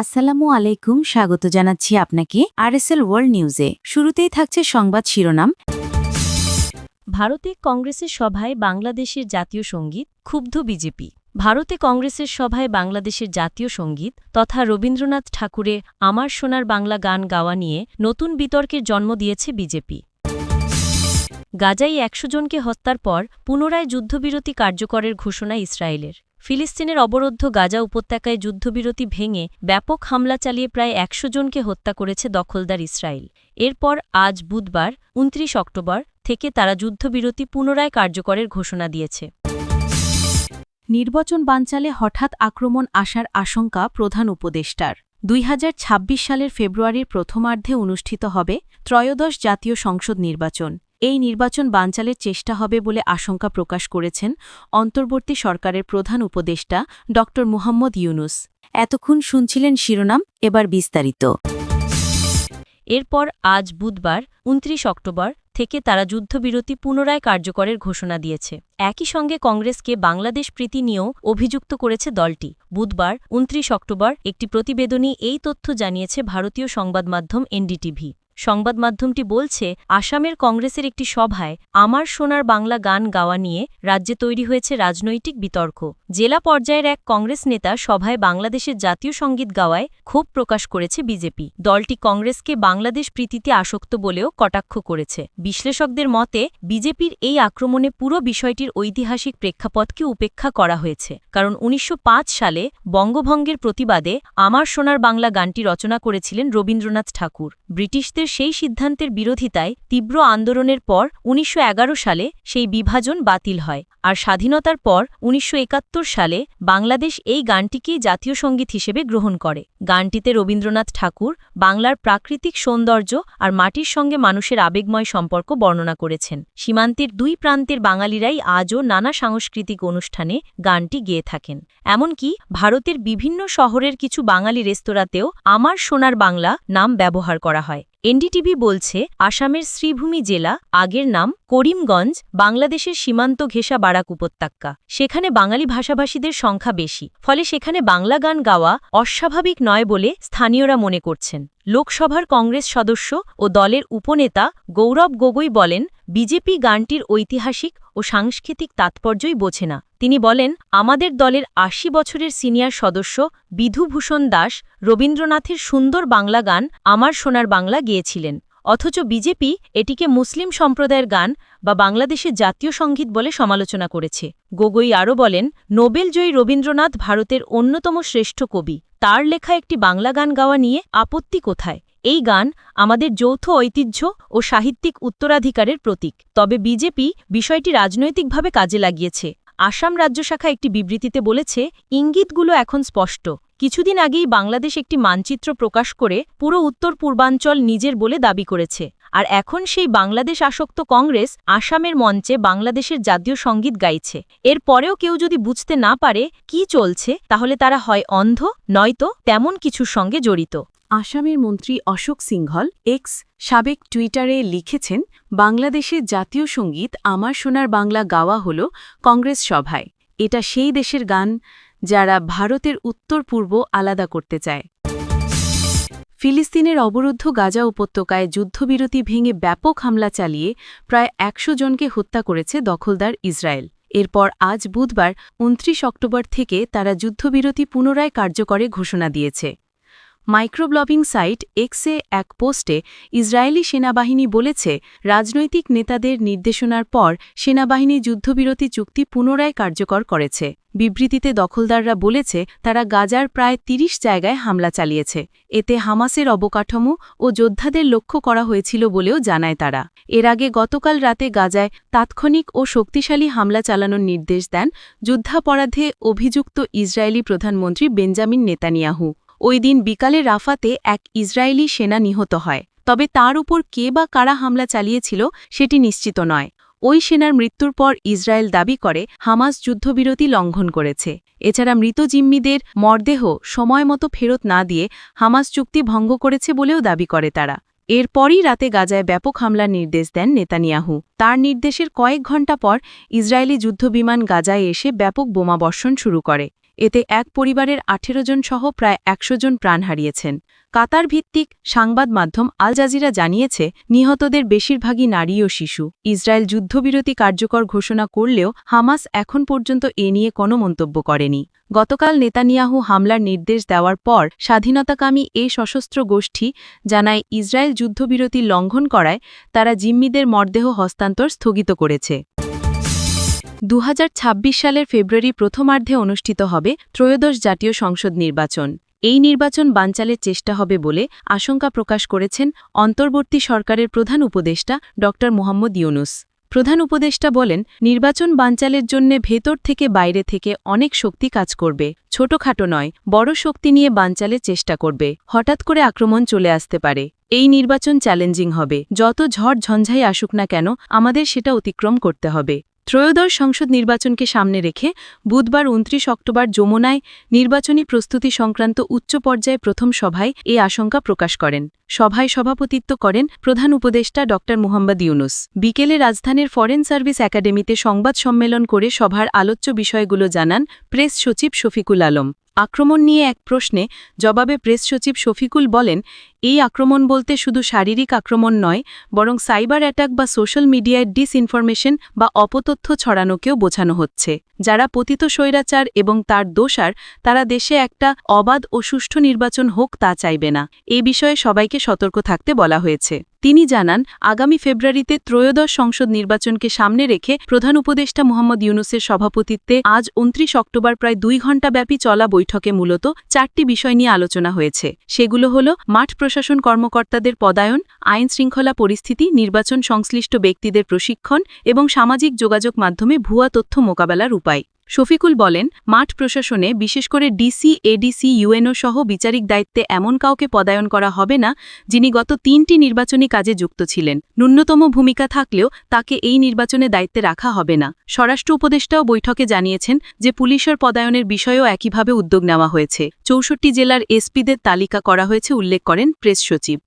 আসসালামু আলাইকুম, স্বাগত জানাচ্ছি আপনাকে আরএসএল ওয়ার্ল্ড নিউজে। শুরুতেই থাকছে সংবাদ শিরোনাম। ভারতে কংগ্রেসের সভায় বাংলাদেশের জাতীয় সংগীত, ক্ষুব্ধ বিজেপি। ভারতে কংগ্রেসের সভায় বাংলাদেশের জাতীয় সংগীত তথা রবীন্দ্রনাথ ঠাকুরে আমার সোনার বাংলা গান গাওয়া নিয়ে নতুন বিতর্কের জন্ম দিয়েছে বিজেপি। গাজাই একশো জনকে হত্যার পর পুনরায় যুদ্ধবিরতি কার্যকরের ঘোষণা ইসরায়েলের। ফিলিস্তিনের অবরুদ্ধ গাজা উপত্যকায় যুদ্ধবিরতি ভেঙে ব্যাপক হামলা চালিয়ে প্রায় একশো জনকে হত্যা করেছে দখলদার ইসরায়েল। এরপর আজ বুধবার, উনত্রিশ অক্টোবর, থেকে তারা যুদ্ধবিরতি পুনরায় কার্যকরের ঘোষণা দিয়েছে। নির্বাচন বানচালে হঠাৎ আক্রমণ আসার আশঙ্কা প্রধান উপদেষ্টার। দুই হাজার ছাব্বিশ সালের ফেব্রুয়ারির প্রথমার্ধে অনুষ্ঠিত হবে ত্রয়োদশ জাতীয় সংসদ নির্বাচন। এই নির্বাচন বানচালের চেষ্টা হবে বলে আশঙ্কা প্রকাশ করেছেন অন্তর্বর্তী সরকারের প্রধান উপদেষ্টা ড. মুহাম্মদ ইউনুস। এতক্ষণ শুনছিলেন শিরোনাম, এবার বিস্তারিত। এরপর আজ বুধবার, উনত্রিশ অক্টোবর, থেকে তারা যুদ্ধবিরতি পুনরায় কার্যকরের ঘোষণা দিয়েছে। একই সঙ্গে কংগ্রেসকে বাংলাদেশ প্রীতি নিয়েও অভিযুক্ত করেছে দলটি। বুধবার, উনত্রিশ অক্টোবর, একটি প্রতিবেদনী এই তথ্য জানিয়েছে ভারতীয় সংবাদ মাধ্যম এনডিটিভি। সংবাদ মাধ্যমটি বলছে, আসামের কংগ্রেসের একটি সভায় আমার সোনার বাংলা গান গাওয়া নিয়ে রাজ্যে তৈরি হয়েছে রাজনৈতিক বিতর্ক। জেলা পর্যায়ের এক কংগ্রেস নেতা সভায় বাংলাদেশের জাতীয় সংগীত গাওয়ায় ক্ষোভ প্রকাশ করেছে বিজেপি। দলটি কংগ্রেসকে বাংলাদেশ প্রীতিতে আসক্ত বলেও কটাক্ষ করেছে। বিশ্লেষকদের মতে, বিজেপির এই আক্রমণে পুরো বিষয়টির ঐতিহাসিক প্রেক্ষাপটকে উপেক্ষা করা হয়েছে, কারণ উনিশশো পাঁচ সালে বঙ্গভঙ্গের প্রতিবাদে আমার সোনার বাংলা গানটি রচনা করেছিলেন রবীন্দ্রনাথ ঠাকুর। ব্রিটিশদের সেই সিদ্ধান্তের বিরোধিতায় তীব্র আন্দোলনের পর উনিশশো এগারো সালে সেই বিভাজন বাতিল হয়। আর স্বাধীনতার পর উনিশশো একাত্তর সালে বাংলাদেশ এই গানটিকেই জাতীয় সংগীত হিসেবে গ্রহণ করে। গানটিতে রবীন্দ্রনাথ ঠাকুর বাংলার প্রাকৃতিক সৌন্দর্য আর মাটির সঙ্গে মানুষের আবেগময় সম্পর্ক বর্ণনা করেছেন। সীমান্তের দুই প্রান্তের বাঙালিরাই আজও নানা সাংস্কৃতিক অনুষ্ঠানে গানটি গেয়ে থাকেন। এমনকি ভারতের বিভিন্ন শহরের কিছু বাঙালি রেস্তোরাঁতেও আমার সোনার বাংলা নাম ব্যবহার করা হয়। এনডিটিভি বলছে, আসামের শ্রীভূমি জেলা, আগের নাম, করিমগঞ্জ, বাংলাদেশের সীমান্ত ঘেঁষা বারাক উপত্যকা। সেখানে বাঙালি ভাষাভাষীদের সংখ্যা বেশি, ফলে সেখানে বাংলা গান গাওয়া অস্বাভাবিক নয় বলে স্থানীয়রা মনে করছেন। লোকসভার কংগ্রেস সদস্য ও দলের উপনেতা গৌরব গগৈ বলেন, বিজেপি গানটির ঐতিহাসিক ও সাংস্কৃতিক তাৎপর্যই বোঝে না। তিনি বলেন, আমাদের দলের আশি বছরের সিনিয়র সদস্য বিধুভূষণ দাস, রবীন্দ্রনাথের সুন্দর বাংলা গান, আমার সোনার বাংলা গিয়েছিলেন। অথচ বিজেপি এটিকে মুসলিম সম্প্রদায়ের গান বা বাংলাদেশের জাতীয় সংগীত বলে সমালোচনা করেছে। গগৈ আরও বলেন নোবেলজয়ী রবীন্দ্রনাথ ভারতের অন্যতম শ্রেষ্ঠ কবি। তার লেখা একটি বাংলা গান গাওয়া নিয়ে আপত্তি কোথায়? এই গান আমাদের যৌথ ঐতিহ্য ও সাহিত্যিক উত্তরাধিকারের প্রতীক। তবে বিজেপি বিষয়টি রাজনৈতিকভাবে কাজে লাগিয়েছে। আসাম রাজ্য শাখা একটি বিবৃতিতে বলেছে, ইঙ্গিতগুলো এখন স্পষ্ট। কিছুদিন আগেই বাংলাদেশ একটি মানচিত্র প্রকাশ করে পুরো উত্তর পূর্বাঞ্চল নিজের বলে দাবি করেছে। আর এখন সেই বাংলাদেশ আসক্ত কংগ্রেস আসামের মঞ্চে বাংলাদেশের জাতীয় সংগীত গাইছে। এর পরেও কেউ যদি বুঝতে না পারে কি চলছে, তাহলে তারা হয় অন্ধ, নয়তো তেমন কিছুর সঙ্গে জড়িত। আসামের মন্ত্রী অশোক সিংহল এক্স সাবেক টুইটারে লিখেছেন, বাংলাদেশের জাতীয় সংগীত আমার সোনার বাংলা গাওয়া হল কংগ্রেস সভায়। এটা সেই দেশের গান যারা ভারতের উত্তর পূর্ব আলাদা করতে চায়। ফিলিস্তিনের অবরুদ্ধ গাজা উপত্যকায় যুদ্ধবিরতি ভেঙে ব্যাপক হামলা চালিয়ে প্রায় একশো জনকে হত্যা করেছে দখলদার ইসরায়েল। এরপর আজ বুধবার উনত্রিশ অক্টোবর থেকে তারা যুদ্ধবিরতি পুনরায় কার্যকরে ঘোষণা দিয়েছে। মাইক্রোব্লগিং সাইট এক্সে এক পোস্টে ইসরায়েলি সেনাবাহিনী বলেছে, রাজনৈতিক নেতাদের নির্দেশনার পর সেনাবাহিনী যুদ্ধবিরতি চুক্তি পুনরায় কার্যকর করেছে। বিবৃতিতে দখলদাররা বলেছে, তারা গাজার প্রায় ৩০ জায়গায় হামলা চালিয়েছে। এতে হামাসের অবকাঠামো ও যোদ্ধাদের লক্ষ্য করা হয়েছিল বলেও জানায় তারা। এর আগে গতকাল রাতে গাজায় তাৎক্ষণিক ও শক্তিশালী হামলা চালানোর নির্দেশ দেন যুদ্ধাপরাধে অভিযুক্ত ইসরায়েলি প্রধানমন্ত্রী বেঞ্জামিন নেতানিয়াহু। ওই দিন বিকালে রাফাতে এক ইসরায়েলি সেনা নিহত হয়। তবে তার উপর কে বা কারা হামলা চালিয়েছিল সেটি নিশ্চিত নয়। ওই সেনার মৃত্যুর পর ইসরায়েল দাবি করে, হামাস যুদ্ধবিরতি লঙ্ঘন করেছে। এছাড়া মৃত জিম্মিদের মরদেহ সময়মতো ফেরত না দিয়ে হামাস চুক্তি ভঙ্গ করেছে বলেও দাবি করে তারা। এরপরই রাতে গাজায় ব্যাপক হামলার নির্দেশ দেন নেতানিয়াহু। তার নির্দেশের কয়েক ঘণ্টা পর ইসরায়েলি যুদ্ধবিমান গাজায় এসে ব্যাপক বোমাবর্ষণ শুরু করে। এতে এক পরিবারের আঠেরো জন সহ প্রায় একশো জন প্রাণ হারিয়েছেন। কাতার ভিত্তিক সংবাদ মাধ্যম আল জাজিরা জানিয়েছে, নিহতদের বেশিরভাগই নারী ও শিশু। ইসরায়েল যুদ্ধবিরতি কার্যকর ঘোষণা করলেও হামাস এখন পর্যন্ত এ নিয়ে কোনো মন্তব্য করেনি। গতকাল নেতানিয়াহু হামলার নির্দেশ দেওয়ার পর স্বাধীনতাকামী এ সশস্ত্র গোষ্ঠী জানায়, ইসরায়েল যুদ্ধবিরতি লঙ্ঘন করায় তারা জিম্মিদের মরদেহ হস্তান্তর স্থগিত করেছে। দু হাজার ছাব্বিশ সালের ফেব্রুয়ারি প্রথমার্ধে অনুষ্ঠিত হবে ত্রয়োদশ জাতীয় সংসদ নির্বাচন। এই নির্বাচন বানচালের চেষ্টা হবে বলে আশঙ্কা প্রকাশ করেছেন অন্তর্বর্তী সরকারের প্রধান উপদেষ্টা ড. মোহাম্মদ ইউনুস। প্রধান উপদেষ্টা বলেন, নির্বাচন বানচালের জন্য ভেতর থেকে বাইরে থেকে অনেক শক্তি কাজ করবে, ছোটখাটো নয়, বড় শক্তি নিয়ে বানচালের চেষ্টা করবে, হঠাৎ করে আক্রমণ চলে আসতে পারে। এই নির্বাচন চ্যালেঞ্জিং হবে, যত ঝড় ঝঞ্ঝাই আসুক না কেন, আমাদের সেটা অতিক্রম করতে হবে। ত্রয়োদশ সংসদ নির্বাচনকে সামনে রেখে বুধবার উনত্রিশ অক্টোবর যমুনায় নির্বাচনী প্রস্তুতি সংক্রান্ত উচ্চ পর্যায়ে প্রথম সভায় এ আশঙ্কা প্রকাশ করেন। সভায় সভাপতিত্ব করেন প্রধান উপদেষ্টা ড মুহাম্মদ ইউনুস। বিকেলে রাজধানীর ফরেন সার্ভিস একাডেমিতে সংবাদ সম্মেলন করে সভার আলোচ্য বিষয়গুলো জানান প্রেস সচিব শফিকুল আলম। আক্রমণ নিয়ে এক প্রশ্নে জবাবে প্রেস সচিব শফিকুল বলেন এই আক্রমণ বলতে শুধু শারীরিক আক্রমণ নয়, বরং সাইবার অ্যাটাক বা সোশ্যাল মিডিয়ায় ডিসইনফরমেশন বা অপতথ্য ছড়ানোকেও বোঝানো হচ্ছে। যারা পতিত স্বৈরাচার এবং তার দোষার, তারা দেশে একটা অবাধ ও সুষ্ঠু নির্বাচন হোক তা চাইবে না। এ বিষয়ে সবাইকে সতর্ক থাকতে বলা হয়েছে। তিনি জানান, আগামী ফেব্রুয়ারিতে ত্রয়োদশ সংসদ নির্বাচনকে সামনে রেখে প্রধান উপদেষ্টা মোহাম্মদ ইউনুসের সভাপতিত্বে আজ উনত্রিশ অক্টোবর প্রায় দুই ঘণ্টাব্যাপী চলা বৈঠকে মূলত চারটি বিষয় নিয়ে আলোচনা হয়েছে। সেগুলো হল মাঠ প্রশাসন কর্মকর্তাদের পদায়ন, আইন শৃঙ্খলা পরিস্থিতি, নির্বাচন সংশ্লিষ্ট ব্যক্তিদের প্রশিক্ষণ এবং সামাজিক যোগাযোগ মাধ্যমে ভুয়া তথ্য মোকাবেলার উপায়। শফিকুল বলেন, মাঠ প্রশাসনে বিশেষ করে ডিসি, এডিসি, ইউএনও সহ বিচারিক দায়িত্বে এমন কাউকে পদায়ন করা হবে না, যিনি গত তিনটি নির্বাচনী কাজে যুক্ত ছিলেন। ন্যূনতম ভূমিকা থাকলেও তাকে এই নির্বাচনে দায়িত্বে রাখা হবে না। স্বরাষ্ট্র উপদেষ্টাও বৈঠকে জানিয়েছেন যে পুলিশের পদায়নের বিষয়েও একইভাবে উদ্যোগ নেওয়া হয়েছে। চৌষট্টি জেলার এসপিদের তালিকা করা হয়েছে, উল্লেখ করেন প্রেস সচিব।